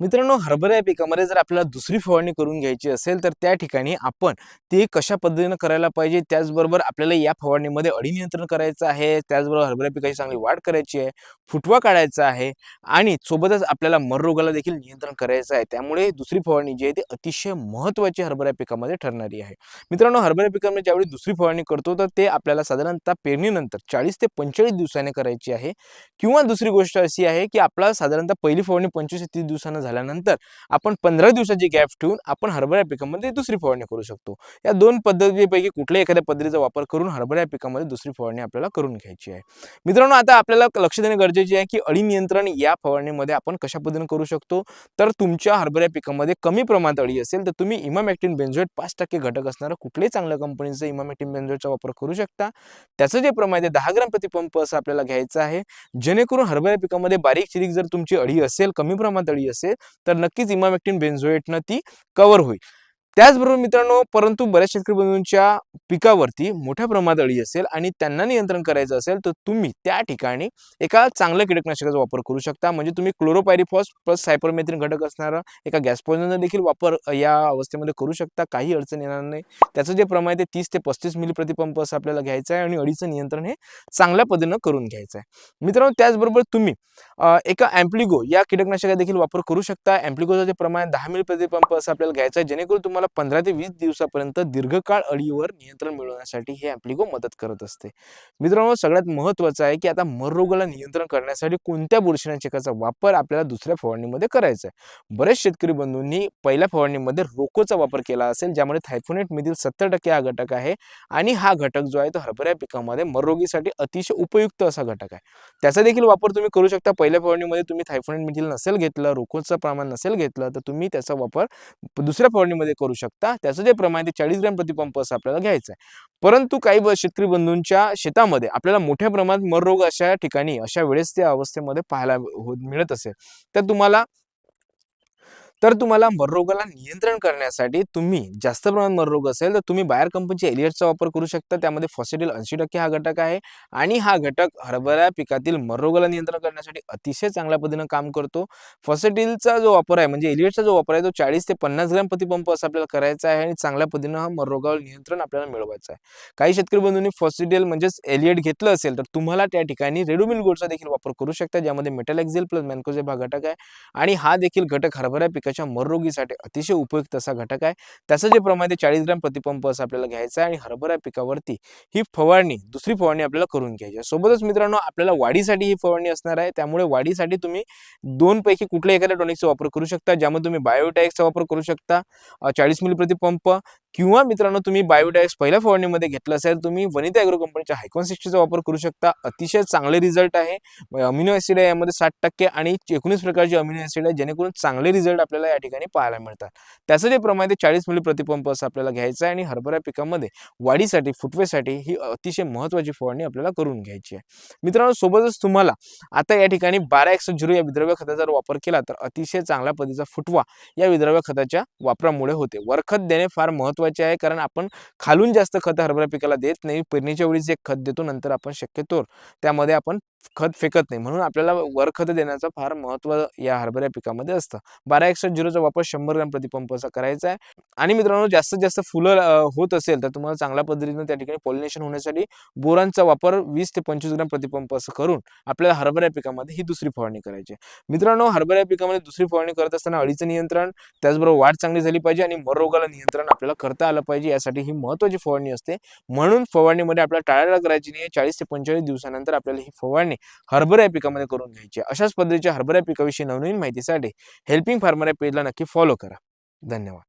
मित्रांनो हरभरा या पिकामध्ये जर आपल्याला दुसरी फवारणी करून घ्यायची असेल तर त्या ठिकाणी आपण ते कशा पद्धतीनं करायला पाहिजे? त्याचबरोबर आपल्याला या फवारणीमध्ये अडी नियंत्रण करायचं आहे त्याचबरोबर हरभरा पिकाची चांगली वाढ करायची आहे फुटवा काढायचा आहे आणि सोबतच आपल्याला मररोगाला देखील नियंत्रण करायचं आहे. त्यामुळे दुसरी फवारणी जी आहे ती अतिशय महत्त्वाची हरभरा पिकामध्ये ठरणारी आहे. मित्रांनो हरभरा पिकामध्ये ज्यावेळी दुसरी फवारणी करतो तर ते आपल्याला साधारणतः पेरणीनंतर चाळीस ते पंचेचाळीस दिवसाने करायची आहे. किंवा दुसरी गोष्ट अशी आहे की आपला साधारणतः पहिली फवारणी पंचवीस ते तीस दिवसानं झाल्यानंतर आपण पंधरा दिवसाची गॅप ठेवून आपण हरभरा पिकामध्ये दुसरी फवारणी करू शकतो. या दोन पद्धतीपैकी कुठल्याही एखाद्या पद्धतीचा वापर करून हरभरा पिकामध्ये दुसरी फवारणी आपल्याला करून घ्यायची आहे. मित्रांनो आता आपल्याला लक्ष देणे गरजेचे आहे की अळी नियंत्रण या फवारणीमध्ये आपण कशा पद्धतीने करू शकतो? तर तुमच्या हरभऱ्या पिकामध्ये कमी प्रमाणात अळी असेल तर तुम्ही इमामॅक्टिन बेन्झोएट पाच टक्के घटक असणारं कुठल्याही चांगल्या कंपनीचं इमामॅक्टिन बेन्झोएटचा वापर करू शकता. त्याचं जे प्रमाण आहे दहा ग्राम प्रतिपंप असं आपल्याला घ्यायचं आहे. जेणेकरून हरभऱ्या पिकामध्ये बारीक चिरीक जर तुमची अळी असेल कमी प्रमाणात अळी असेल तर नक्कीच इमामॅक्टिन बेन्झोएटनं ती कव्हर होईल. त्याचबरोबर मित्रांनो परंतु बऱ्याच शेतकरी बंधूंच्या पिकावरती मोठ्या प्रमाणात अळी असेल आणि त्यांना नियंत्रण करायचं असेल तर तुम्ही त्या ठिकाणी एका चांगल्या कीटकनाशकाचा वापर करू शकता. म्हणजे तुम्ही क्लोरोपायरिफॉस प्लस सायपरमेथ्रिन घटक असणारा एका गॅस देखील वापर या अवस्थेमध्ये करू शकता. काही अडचण येणार नाही. त्याचं जे प्रमाण आहे ते तीस ते पस्तीस मिली प्रतिपंप असं आपल्याला घ्यायचं आहे आणि अळीचं नियंत्रण हे चांगल्या पद्धतीनं करून घ्यायचं आहे. मित्रांनो त्याचबरोबर तुम्ही एका अँप्लिगो या कीटकनाशका देखील वापर करू शकता. अँप्लिगोचं जे प्रमाण दहा मिली प्रतिपंप असं आपल्याला घ्यायचं आहे. जेणेकरून तुम्हाला पंधरा ते वीस दिवसापर्यंत दीर्घकाळ अळीवर नियंत्रण मिळवण्यासाठी हे अँप्लिगो मदत करत असते. मित्रांनो सगळ्यात महत्त्वाचं आहे की आता मररोगाला नियंत्रण करण्यासाठी कोणत्या बुरशीनाशकाचा वापर आपल्याला दुसऱ्या फवारणीमध्ये करायचा आहे? बरेच शेतकरी बंधूंनी पहिल्या फवारणीमध्ये रोकोचा वापर केला असेल ज्यामध्ये थायफोनेटमधील सत्तर टक्के हा घटक आहे आणि हा घटक जो आहे तो हरभऱ्या पिकामध्ये मररोगीसाठी अतिशय उपयुक्त असा घटक आहे. त्याचा देखील वापर तुम्ही करू शकता. पहिल्या फवारणीमध्ये तुम्ही थायफोनेटमधील नसेल घेतलं रोकोचं प्रमाण नसेल घेतलं तर तुम्ही त्याचा वापर दुसऱ्या फवारणीमध्ये करू शकता. त्याचं जे प्रमाण आहे ते चाळीस ग्रॅम प्रतिपंप असं आपल्याला घ्यायचं आहे. परंतु काही शेतकरी बंधूंच्या शेतामध्ये आपल्याला मोठ्या प्रमाणात मररोग अशा ठिकाणी अशा वेळेस त्या अवस्थेमध्ये पाहायला हो, मिळत असेल. तर तुम्हाला तर तुम्हाला मररोगाला नियंत्रण करण्यासाठी तुम्ही जास्त प्रमाणात मररोग असेल तर तुम्ही बाहेर कंपनीच्या एलियटचा वापर करू शकता. त्यामध्ये फॉसिडिल ऐंशी टक्के हा घटक आहे आणि हा घटक हरभरा पिकातील मररोगाला नियंत्रण करण्यासाठी अतिशय चांगल्या पद्धतीनं काम करतो. फॉसिडिलचा जो वापर आहे म्हणजे एलियटचा जो वापर आहे तो चाळीस ते पन्नास ग्रॅम प्रतिपंप असं आपल्याला करायचा आहे आणि चांगल्या पद्धतीनं हा मररोगावर नियंत्रण आपल्याला मिळवायचं आहे. काही शेतकरी बंधूंनी फॉसिडिल म्हणजेच एलियट घेतलं असेल तर तुम्हाला त्या ठिकाणी रेडोमिल गोल्डचा देखील वापर करू शकता ज्यामध्ये मेटल एक्झेल प्लस मॅन्कोजेब हा घटक आहे आणि हा देखील घटक हरभरा पिकाच्या मररोगीसाठी अतिशय उपयुक्त असा घटक आहे. त्याचं जे प्रमाण ते चाळीस ग्रॅम प्रतिपंप असं आपल्याला घ्यायचं आहे आणि हरभरा पिकावरती ही फवारणी दुसरी फवारणी आपल्याला करून घ्यायची आहे. सोबतच मित्रांनो आपल्याला वाढीसाठी ही फवारणी असणार आहे. त्यामुळे वाढीसाठी तुम्ही दोन पैकी कुठल्या एखाद्या टॉनिकचा वापर करू शकता ज्यामध्ये तुम्ही बायोटॅक्सचा वापर करू शकता चाळीस मिली प्रतिपंप किंवा मित्रांनो तुम्ही बायोटाईक्स पहिल्या फवारणीमध्ये घेतलं असेल तुम्ही वनिता ॲग्रो कंपनीच्या हायकॉन सिक्स्टीचा वापर करू शकता. अतिशय चांगले रिझल्ट आहे. अमिनो ॲसिड आहे यामध्ये साठ टक्के आणि एकोणीस प्रकारचे अमिनो ॲसिड आहे जेणेकरून चांगले रिझल्ट आपल्याला या ठिकाणी पाहायला मिळतात. त्याचं जे प्रमाण आहे ते चाळीस मिली प्रतिपंप असं आपल्याला घ्यायचं आहे आणि हरभरा पिकामध्ये वाढीसाठी फुटवेसाठी ही अतिशय महत्त्वाची फवारणी आपल्याला करून घ्यायची आहे. मित्रांनो सोबतच तुम्हाला आता या ठिकाणी बारा एकशे झिरो या विद्रव्य खताचा जर वापर केला तर अतिशय चांगल्या पद्धतीचा फुटवा या विद्रव्य खताच्या वापरामुळे होते. वरखत देणे फार महत्त्वाचे आहे. कारण आपण खालून जास्त खत हरभरा पिकाला देत नाही. पेरणीच्या वेळी जे खत देतो नंतर आपण शक्यतो त्यामध्ये आपण खत फेकत नाही. म्हणून आपल्याला वर खत देण्याचं फार महत्त्व या हरभऱ्या पिकामध्ये असतं. बारा एकशे झिरोचा वापर शंभर ग्रॅम प्रतिपंपाचा करायचा आहे. आणि मित्रांनो जास्तीत जास्त फुलं होत असेल तर तुम्हाला चांगल्या पद्धतीनं त्या ठिकाणी पॉलिनेशन होण्यासाठी बोरांचा वापर वीस ते पंचवीस ग्रॅम प्रतिपंप असं करून आपल्याला हरभऱ्या पिकामध्ये ही दुसरी फवारणी करायची आहे. मित्रांनो हरभऱ्या पिकामध्ये दुसरी फवारणी करत असताना अळीचं नियंत्रण त्याचबरोबर वाढ चांगली झाली पाहिजे आणि मर रोगाला नियंत्रण आपल्याला करता आलं पाहिजे यासाठी ही महत्त्वाची फवारणी असते. म्हणून फवारणीमध्ये आपल्याला टाळायला करायची नाही. चाळीस ते पंचेचाळीस दिवसानंतर आपल्याला ही फवारणी हरभरा या पिकामध्ये करून घ्यायची. अशाच पद्धतीच्या हरभरा पिकाविषयी नवनवीन माहितीसाठी हेल्पिंग फार्मर या पेजला नक्की फॉलो करा. धन्यवाद.